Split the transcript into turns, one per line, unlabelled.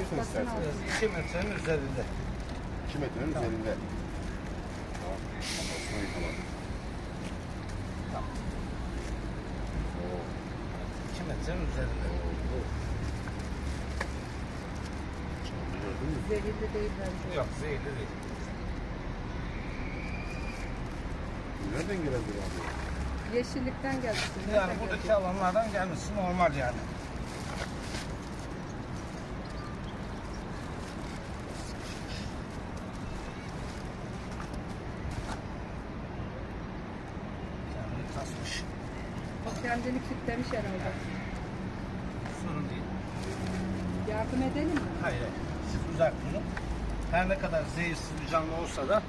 Yırtın istersen.
altında.
2 metrenin üzerinde.
2 metrenin üzerinde. Tamam. Kafasına yıkamadım.
Tamam.
Oo.
2 metrenin üzerinde.
Oo.
Zehirli değil bence.
Yok zehirli değil.
Nereden gelen bir abi?
Yeşillikten geldi.
Yani buradaki alanlardan gelmesi normal yani. Kendini kasmış.
O kendini kilitlemiş herhalde.
Sorun değil.
Yardım edelim mi?
Hayır, hayır. Uzak durun. Her ne kadar zehirsiz bir canlı olsa da.